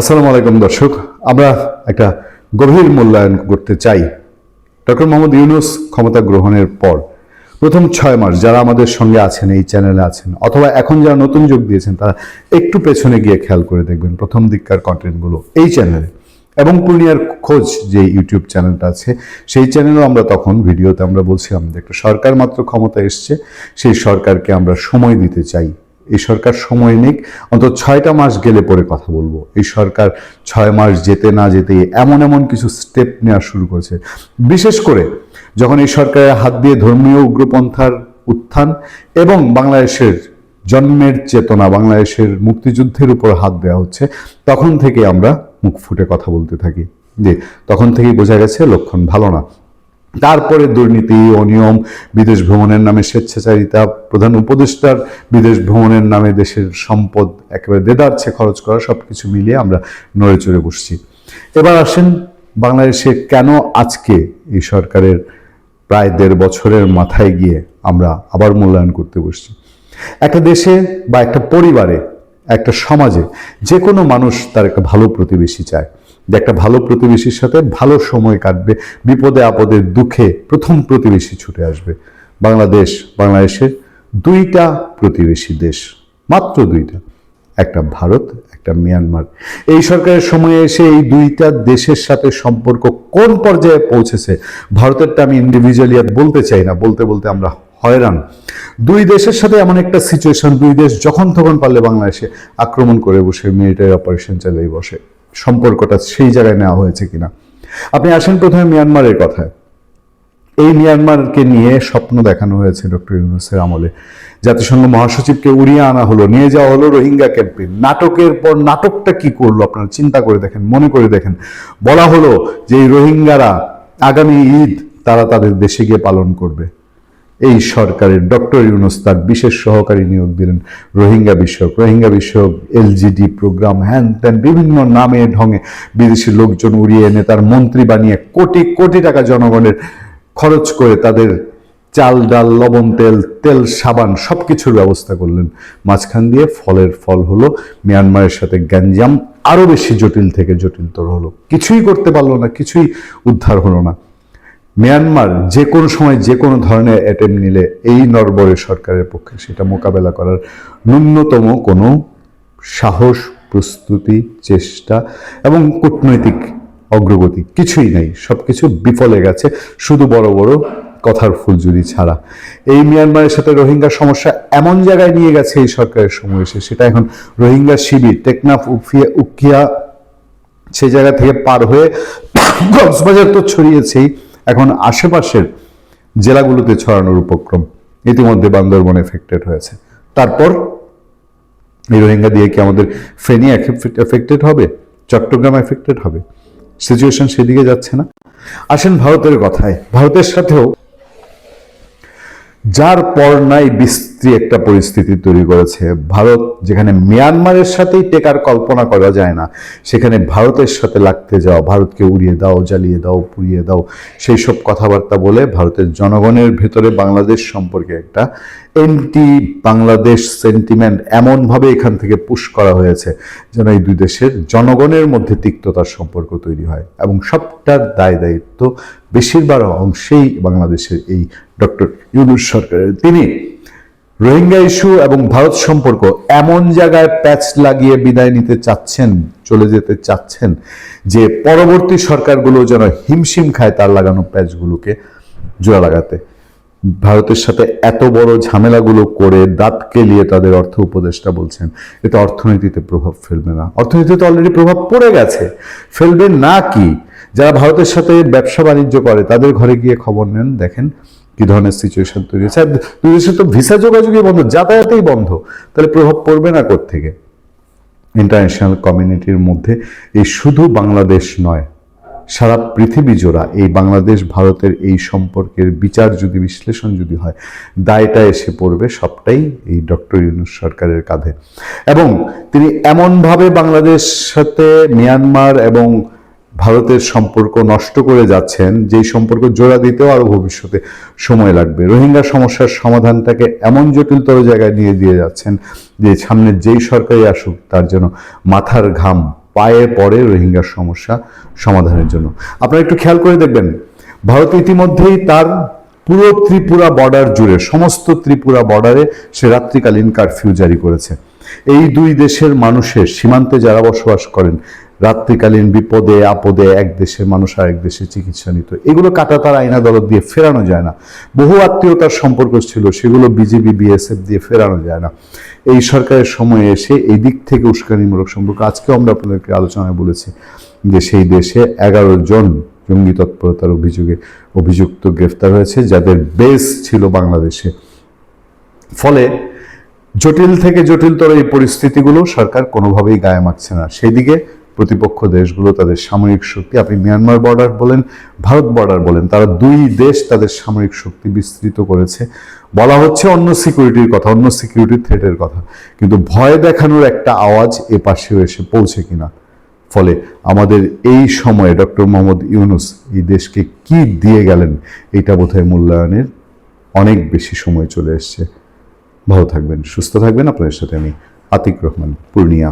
আসসালামু আলাইকুম দর্শক। আমরা একটা গভীর মূল্যায়ন করতে চাই। ডক্টর মোহাম্মদ ইউনুস ক্ষমতা গ্রহণের পর প্রথম ছয় মাস যারা আমাদের সঙ্গে আছেন, এই চ্যানেলে আছেন, অথবা এখন যারা নতুন যোগ দিয়েছেন, তারা একটু পেছনে গিয়ে খেয়াল করে দেখবেন প্রথম দিককার কন্টেন্টগুলো এই চ্যানেলে। এবং পূর্ণিয়ার খোঁজ যে ইউটিউব চ্যানেলটা আছে, সেই চ্যানেলও আমরা তখন ভিডিওতে আমরা বলছিলাম যে একটা সরকার মাত্র ক্ষমতা এসছে, সেই সরকারকে আমরা সময় দিতে চাই। এই সরকার সময় নিক, অন্তত ছয়টা মাস গেলে পরে কথা বলব। এই সরকার ছয় মাস যেতে না যেতে এমন এমন কিছু স্টেপ নেওয়া শুরু করেছে। বিশেষ করে যখন এই সরকারের হাত দিয়ে ধর্মীয় উগ্রপন্থার উত্থান এবং বাংলাদেশের জন্মের চেতনা, বাংলাদেশের মুক্তিযুদ্ধের উপর হাত দেওয়া হচ্ছে, তখন থেকে আমরা মুখ ফুটে কথা বলতে থাকি। যে তখন থেকেই বোঝা গেছে লক্ষণ ভালো না। তারপরে দুর্নীতি অনিয়ম, বিদেশ ভ্রমণের নামে স্বেচ্ছাচারিতা, প্রধান উপদেষ্টার বিদেশ ভ্রমণের নামে দেশের সম্পদ একেবারে দেদারছে খরচ করা সব কিছু মিলিয়ে আমরা নড়ে চড়ে বসছি। এবার আসেন বাংলাদেশে কেন আজকে এই সরকারের প্রায় দেড় বছরের মাথায় গিয়ে আমরা আবার মূল্যায়ন করতে বসছি? একটা দেশে বা একটা পরিবারে, একটা সমাজে যে কোনো মানুষ তার একটা ভালো প্রতিবেশী চায়। যে একটা ভালো প্রতিবেশীর সাথে ভালো সময় কাটবে, বিপদে আপদে দুঃখে প্রথম প্রতিবেশী ছুটে আসবে। বাংলাদেশ, বাংলাদেশের দুইটা প্রতিবেশী দেশ, মাত্র দুইটা, একটা ভারত, একটা মিয়ানমার। এই সরকারের সময়ে এসে এই দুইটা দেশের সাথে সম্পর্ক কোন পর্যায়ে পৌঁছেছে, ভারতেরটা আমি ইন্ডিভিজুয়ালি আর বলতে চাই না, বলতে বলতে আমরা হয়রান। দুই দেশের সাথে এমন একটা সিচুয়েশন দুই দেশ যখন তখন পারলে বাংলাদেশে আক্রমণ করে বসে মিলিটারি অপারেশন চালিয়ে বসে। সম্পর্কটা সেই জায়গায় নেওয়া হয়েছে কিনা। আপনি আসেন প্রথমে মিয়ানমারের কথায়। এই মিয়ানমারকে নিয়ে স্বপ্ন দেখানো হয়েছে ডক্টর ইউনুসের আমলে। জাতিসংঘ মহাসচিবকে উড়িয়ে আনা হলো, নিয়ে যাওয়া হলো রোহিঙ্গা ক্যাম্পে নাটকের পর নাটকটা কি করল আপনারা চিন্তা করে দেখেন, মনে করে দেখেন। বলা হলো যে এই রোহিঙ্গারা আগামী ঈদ তারা তাদের দেশে গিয়ে পালন করবে। এই সরকারের ডক্টর ইউনুস তার বিশেষ সহকারী নিয়োগ দিলেন। রোহিঙ্গা বিষয়ক রোহিঙ্গা বিষয়ক, এলজিডি প্রোগ্রাম, হ্যান ত্যান, বিভিন্ন নামে ঢঙে বিদেশি লোকজন উড়িয়ে এনে তার মন্ত্রী বানিয়ে কোটি কোটি টাকা জনগণের খরচ করে তাদের চাল, ডাল, লবণ, তেল তেল, সাবান সব কিছুর ব্যবস্থা করলেন। মাঝখান দিয়ে ফলের ফল হলো, মিয়ানমারের সাথে গ্যাঞ্জাম আরও বেশি জটিল থেকে জটিলতর হলো। কিছুই করতে পারল না, কিছুই উদ্ধার হলো না। মিয়ানমার যে কোনো সময় যে কোনো ধরনের অ্যাটেম নিলে এই নরবরে সরকারের পক্ষে সেটা মোকাবেলা করার ন্যূনতম কোনো সাহস, প্রস্তুতি, চেষ্টা এবং কূটনৈতিক অগ্রগতি কিছুই নেই। সব কিছু বিফলে গেছে, শুধু বড় বড় কথার ফুলজুরি ছাড়া। এই মিয়ানমারের সাথে রোহিঙ্গা সমস্যা এমন জায়গায় নিয়ে গেছে এই সরকারের সময় এসে, সেটা এখন রোহিঙ্গা শিবির, টেকনাফ, উফিয়া, উকিয়া সেই জায়গা থেকে পার হয়ে কক্সবাজার তো ছড়িয়েছেই। এখন আশেপাশের জেলাগুলোতে ছড়ানোর উপক্রম ইতিমধ্যে বান্দরবন এফেক্টেড হয়েছে। তারপর এই রোহিঙ্গা দিয়ে কি আমাদের ফেনি এফেক্টেড হবে? চট্টগ্রাম এফেক্টেড হবে? সিচুয়েশন সেদিকে যাচ্ছে না। আসেন ভারতের কথায়। ভারতের সাথেও যার পর নাই বিস্তৃত একটা পরিস্থিতি তৈরি করেছে। ভারত যেখানে মিয়ানমারের সাথেই টেকার কল্পনা করা যায় না, সেখানে ভারতের সাথে লাগতে যাও ভারতকে উড়িয়ে দাও, জ্বালিয়ে দাও, পুড়িয়ে দাও, সেই সব কথাবার্তা বলে ভারতের জনগণের ভেতরে বাংলাদেশ সম্পর্কে একটা এন্টি বাংলাদেশ সেন্টিমেন্ট এমনভাবে এখান থেকে পুশ করা হয়েছে যেন এই দুই দেশের জনগণের মধ্যে তিক্ততার সম্পর্ক তৈরি হয় এবং সবটার দায় দায়িত্ব বেশিরভাগ অংশেই বাংলাদেশের এই ডক্টর ইউনুস সরকারের। তিনি রোহিঙ্গা ইস্যু এবং ভারত সম্পর্ক এমন জায়গায় প্যাচ লাগিয়ে বিদায় নিতে চাচ্ছেন, চলে যেতে চাচ্ছেন, যে পরবর্তী সরকারগুলো যেন হিমশিম খায় তার লাগানো প্যাচগুলোকে জোড়া লাগাতে। ভারতের সাথে এত বড় ঝামেলাগুলো করে দাঁত কেলিয়ে তাদের অর্থ উপদেষ্টা বলছেন, এটা অর্থনীতিতে প্রভাব ফেলবে না। অর্থনীতিতে অলরেডি প্রভাব পড়ে গেছে। ফেলবে না কি? যারা ভারতের সাথে ব্যবসা বাণিজ্য করে, তাদের ঘরে গিয়ে খবর নেন, দেখেন কি ধরনের সিচুয়েশন তৈরি হয়েছে? আর দুই দেশের তো ভিসা যোগাযোগই বন্ধ, যাতায়াতেই বন্ধ। তাহলে প্রভাব পড়বে না থেকে ইন্টারন্যাশনাল কমিউনিটির মধ্যে এই শুধু বাংলাদেশ নয়, সারা পৃথিবী জোড়া এই বাংলাদেশ, ভারতের এই সম্পর্কের বিচার যদি, বিশ্লেষণ যদি হয়, দায়টা এসে পড়বে সবটাই এই ডক্টর ইউনুস সরকারের কাঁধে। এবং তিনি এমনভাবে বাংলাদেশ সাথে, মিয়ানমার এবং ভারতের সম্পর্ক নষ্ট করে যাচ্ছেন, যেই সম্পর্ক জোড়া দিতেও আরও ভবিষ্যতে সময় লাগবে। রোহিঙ্গা সমস্যার সমাধানটাকে এমন জটিলতর জায়গায় নিয়ে দিয়ে যাচ্ছেন যে সামনে যেই সরকারই আসুক, তার জন্য মাথার ঘাম পায়ে পড়ে রোহিঙ্গার সমস্যা সমাধানের জন্য। আপনারা একটু খেয়াল করে দেখবেন, ভারত ইতিমধ্যেই তার পুরো ত্রিপুরা বর্ডার জুড়ে, সমস্ত ত্রিপুরা বর্ডারে সে রাত্রিকালীন কারফিউ জারি করেছে। এই দুই দেশের মানুষের সীমান্তে যারা বসবাস করেন রাত্রিকালীন বিপদে, আপদে এক দেশের মানুষ আরেক দেশে চিকিৎসা নিত। এগুলো কাটা তার আইন আদালত দিয়ে ফেরানো যায় না। বহু আত্মীয়তার সম্পর্ক ছিল, সেগুলো বিজেপি, বিএসএফ দিয়ে ফেরানো যায় না। এই সরকারের সময়ে এসে এই দিক থেকে উস্কানিমূলক সম্পর্ক। আজকেও আমরা আপনাদেরকে আলোচনায় বলেছি যে সেই দেশে এগারো জন জঙ্গি তৎপরতার অভিযোগে অভিযুক্ত গ্রেফতার হয়েছে, যাদের বেস ছিল বাংলাদেশে। ফলে জটিল থেকে জটিলতর এই পরিস্থিতিগুলো সরকার কোনোভাবেই গায়ে মাখছে না। সেই দিকে প্রতিপক্ষ দেশগুলো তাদের সামরিক শক্তি, আপনি মিয়ানমার বর্ডার বলেন, ভারত বর্ডার বলেন, তারা দুই দেশ তাদের সামরিক শক্তি বিস্তৃত করেছে। বলা হচ্ছে অন্য সিকিউরিটির কথা, অন্য সিকিউরিটি থ্রেটের কথা, কিন্তু ভয় দেখানোর একটা আওয়াজ এ পাশেও এসে পৌঁছে কিনা। ফলে আমাদের এই সময়ে ডক্টর মোহাম্মদ ইউনুস এই দেশকে কি দিয়ে গেলেন, এটা বোধহয় মূল্যায়নের অনেক বেশি সময় চলে এসছে। ভালো থাকবেন, সুস্থ থাকবেন। আপনাদের সাথে আমি আতিক রহমান, পূর্ণিয়া।